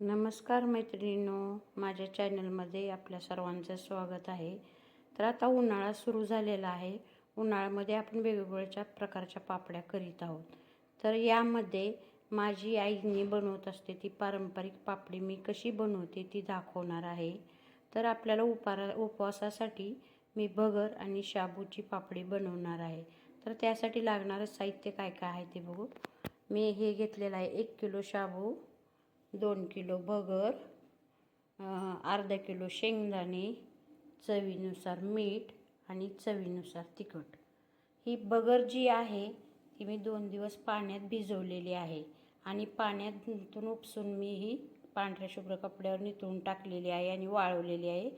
नमस्कार मैत्रिणींनो माझ्या चॅनलमध्ये आपल्या सर्वांचं स्वागत आहे. तर आता उन्हाळा सुरू झालेला आहे. उन्हाळ्यामध्ये आपण वेगवेगळ्या प्रकारच्या पापड्या करीत आहोत. तर यामध्ये माझी आईने बनवत असते ती पारंपरिक पापडी मी कशी बनवते ती दाखवणार आहे. तर आपल्याला उपारा उपवासासाठी मी भगर आणि शाबूची पापडी बनवणार आहे. तर त्यासाठी लागणारं साहित्य काय काय आहे ते बघू. मी हे घेतलेलं आहे एक किलो शाबू. दोन किलो भगर अर्धा किलो शेंगदाणे चवीनुसार मीठ आणि चवीनुसार तिखट. ही बगर जी आहे ती मी दोन दिवस पाण्यात भिजवलेली आहे आणि पाण्यातून उपसून मी ही पांढऱ्या शुभ्र कपड्यावर नितळून टाकलेली आहे आणि वाळवलेली आहे.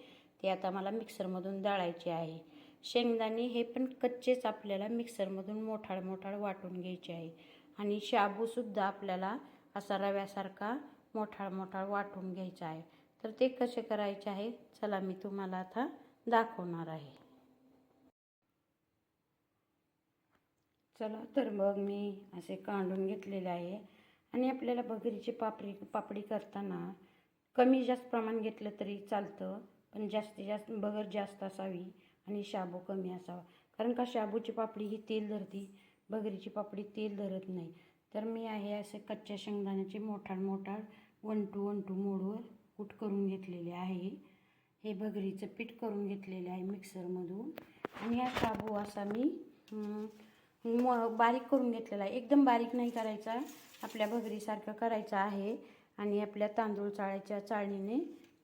ती आता मला मिक्सरमधून दळायची आहे. शेंगदाणे हे पण कच्चेच आपल्याला मिक्सरमधून मोठाळ मोठाळ वाटून घ्यायचे आहे. आणि शाबूसुद्धा आपल्याला असा रव्यासारखा मोठाळ मोठाळ वाटून घ्यायचा आहे. तर ते कसे करायचे आहे? चला मी तुम्हाला आता दाखवणार आहे. चला तर मग मी असे कांडून घेतलेले आहे. आणि आपल्याला भगरीची पापडी पापडी करताना कमी जास्त प्रमाण घेतलं तरी चालतं पण जास्तीत जास्त बगर जास्त असावी आणि शाबू कमी असावा. कारण का शाबूची पापडी ही तेल धरती भगरीची पापडी तेल धरत नाही. तर मी आहे असे कच्च्या शेंगदाण्याचे मोठाड मोठाड वन टू वन टू मोडवर कूट करून घेतलेले आहे. हे भगरीचं पीठ करून घेतलेले आहे मिक्सरमधून. आणि हा शाबू असा मी म बारीक करून घेतलेला आहे. एकदम बारीक नाही करायचा. आपल्या भगरीसारखं करायचं आहे. आणि आपल्या तांदूळ चाळायच्या चाळणीने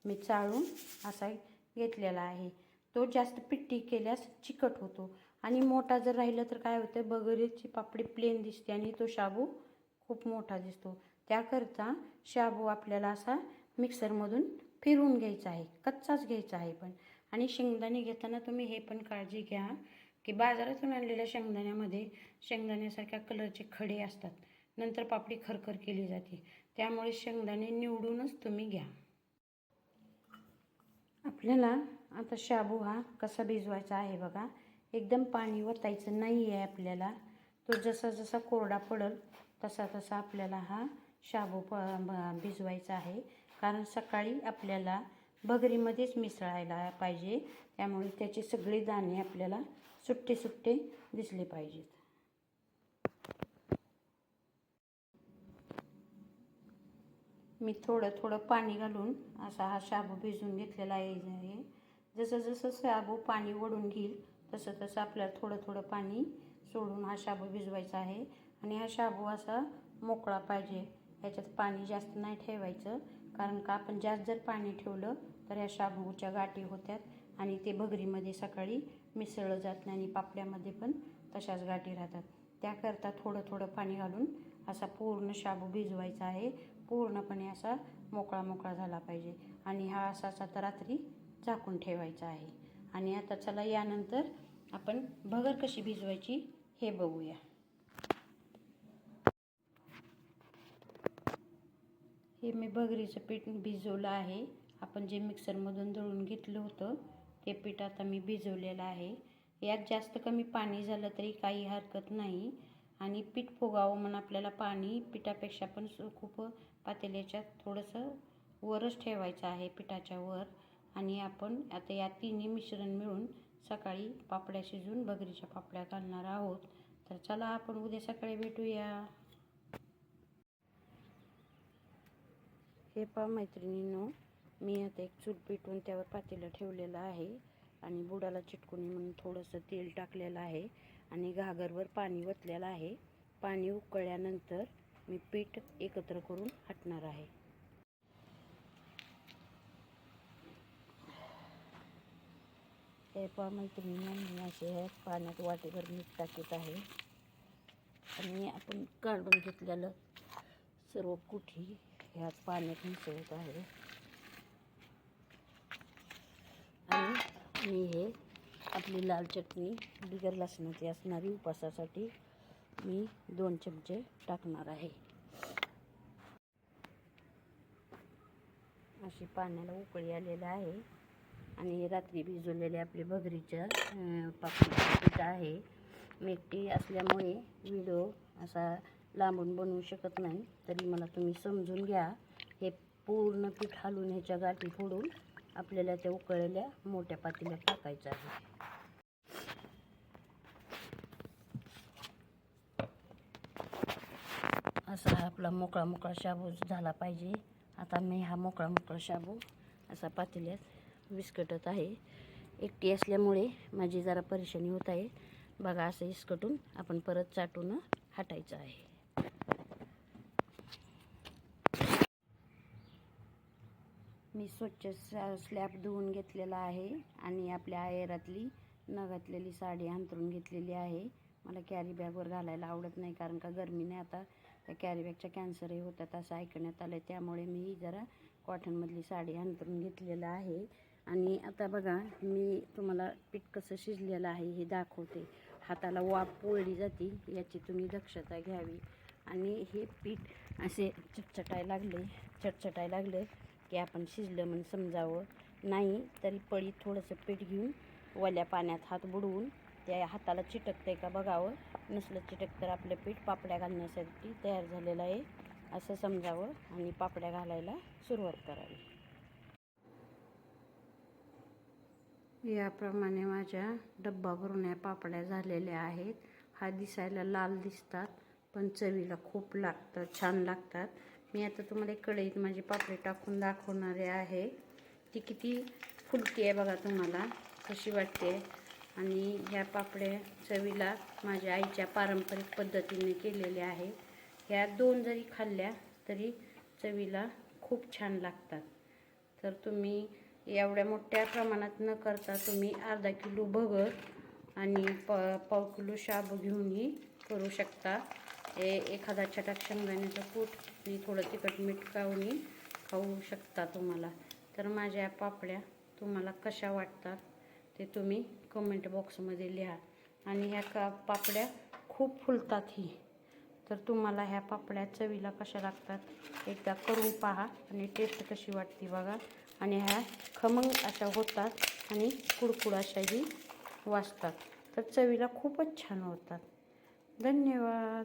मी चाळून असा घेतलेला आहे. तो जास्त पिट्टी केल्यास चिकट होतो. आणि मोठा जर राहिलं तर काय होतं बगरीची पापडी प्लेन दिसते आणि तो शाबू खूप मोठा दिसतो. त्याकरता शाबू आपल्याला असा मिक्सरमधून फिरवून घ्यायचा आहे. कच्चाच घ्यायचा आहे पण. आणि शेंगदाणे घेताना तुम्ही हे पण काळजी घ्या की बाजारातून आणलेल्या शेंगदाण्यामध्ये शेंगदाण्यासारख्या कलरचे खडे असतात. नंतर पापडी खरखर केली जाते. त्यामुळे शेंगदाणे निवडूनच तुम्ही घ्या. आपल्याला आता शाबू हा कसा भिजवायचा आहे बघा. एकदम पाणी वतायचं नाही आहे आपल्याला. तो जसा जसा कोरडा पडल तसा तसा आपल्याला हा शाबू प भिजवायचा आहे. कारण सकाळी आपल्याला भगरीमध्येच मिसळायला पाहिजे. त्यामुळे त्याचे सगळे दाणे आपल्याला सुट्टे सुट्टे दिसले पाहिजेत. मी थोडं थोडं पाणी घालून असा हा शाबू भिजवून घेतलेला आहे. जसं जसं शाबू पाणी ओढून घेईल तसं तसं आपल्याला थोडं थोडं पाणी सोडून हा शाबू भिजवायचा आहे. आणि हा शाबू असा मोकळा पाहिजे. ह्याच्यात पाणी जास्त नाही ठेवायचं. कारण का? आपण जास्त जर पाणी ठेवलं तर या शाबूच्या गाठी होत्यात. आणि ते भगरीमध्ये सकाळी मिसळलं जात नाही आणि पापड्यामध्ये पण तशाच गाठी राहतात. त्याकरता थोडं थोडं पाणी घालून असा पूर्ण शाबू भिजवायचा आहे. पूर्णपणे असा मोकळा मोकळा झाला पाहिजे. आणि हा असाच आता रात्री झाकून ठेवायचा आहे. आणि आता चला यानंतर आपण भगर कशी भिजवायची हे बघूया. हे मी भगरीचं पीठ भिजवलं आहे. आपण जे मिक्सरमधून दळून घेतलं होतं ते पीठ आता मी भिजवलेलं आहे. यात जास्त कमी पाणी झालं तरी काही हरकत नाही. आणि पीठ फुगावं म्हणून आपल्याला पाणी पिठापेक्षा पण खूप पातेल्याच्यात थोडंसं वरच ठेवायचं आहे पिठाच्या वर. आणि आपण आता या तिन्ही मिश्रण मिळून सकाळी पापड्या शिजून बगरीच्या पापड्या घालणार आहोत. तर चला आपण उद्या सकाळी भेटूया. हे पा मैत्रिणींनो मी आता एक चूल पेटवून त्यावर पातेलं ठेवलेलं आहे आणि बुडाला चिटकुनी म्हणून थोडंसं तेल टाकलेलं आहे आणि घागरवर पाणी ओतलेलं आहे. पाणी उकळल्यानंतर मी पीठ एकत्र करून हटणार आहे. हे पहा मैत्रिणी मी असे हे पाण्यात वाटेभर मीठ टाकत आहे. आणि आपण काढून घेतलेलं सर्व कुठी ह्यात पाण्यात मिसळत आहे. आणि मी हे आपली लाल चटणी बिगर लसणाची असणारी उपासासाठी मी दोन चमचे टाकणार आहे. अशी पाण्याला उकळी आलेलं आहे. आणि रात्री भिजवलेले आपले भगरीच्या पापडीचं पीठ आहे मिठी असल्यामुळे व्हिडिओ असा लांबून बनवू शकत नाही. तरी मला तुम्ही समजून घ्या. हे पूर्ण पीठ हलवून ह्याच्या गाठी फोडून आपल्याला त्या उकळलेल्या मोठ्या पातीला टाकायचं आहे. असा हा आपला मोकळा मोकळा शाबू झाला पाहिजे. आता मी हा मोकळा मोकळा शाबू असा पातेल्यात विस्कटत आहे. एकटी असल्यामुळे माझी जरा परेशानी होत आहे. बघा असं इसकटून आपण परत चाटून हटायचं आहे. मी स्वच्छ स्लॅब धुवून घेतलेला आहे आणि आपल्या आयरातली न घातलेली साडी अंतरून घेतलेली आहे. मला कॅरी बॅगवर घालायला आवडत नाही कारण का गरमीने आता. त्या कॅरी बॅगच्या कॅन्सरही होतात असं ऐकण्यात आलं त्यामुळे मी जरा कॉटनमधली साडी अंतरून घेतलेलं आहे. आणि आता बघा मी तुम्हाला पीठ कसं शिजलेलं आहे हे दाखवते. हाताला वाफ पोळली जाते याची तुम्ही दक्षता घ्यावी. आणि हे पीठ असे चटचटाय लागले चटचटाय लागले की आपण शिजलं म्हणून समजावं. नाही तरी पळी थोडंसं पीठ घेऊन वल्या पाण्यात हात बुडवून त्या हाताला चिटकतंय का बघावं. नसलं चिटक तर आपलं पीठ पापड्या घालण्यासाठी तयार झालेलं आहे. असं समजावं आणि पापड्या घालायला सुरुवात करावी. याप्रमाणे माझ्या डब्बा भरून या पापड्या झालेल्या आहेत. हा दिसायला लाल दिसतात पण चवीला खूप लागतात छान लागतात. मी आता तुम्हाला एक कढईत माझी पापडी टाकून दाखवणारे आहे. ती किती फुलकी आहे बघा तुम्हाला कशी वाटते? आणि ह्या पापड्या चवीला माझ्या आईच्या पारंपरिक पद्धतीने केलेल्या आहे. ह्या दोन जरी खाल्ल्या तरी चवीला खूप छान लागतात. तर तुम्ही एवढ्या मोठ्या प्रमाणात न करता तुम्ही अर्धा किलो भगर आणि प पाव किलो शाबू घेऊनही करू शकता. ए एखादा छटाक शेंगदाण्याचं कूट मी थोडं तिखट मीठ खाऊनही खाऊ शकता तुम्हाला. तर माझ्या पापड्या तुम्हाला कशा वाटतात ते तुम्ही कमेंट बॉक्समध्ये लिहा. आणि ह्या का पापड्या खूप फुलतात ही. तर तुम्हाला ह्या पापड्या चवीला कशा लागतात एकदा करून पहा आणि टेस्ट कशी वाटते बघा. आणि ह्या खमंग अशा होतात आणि कुडकुड अशाही वाजतात. तर चवीला खूपच छान होतात धन्यवाद.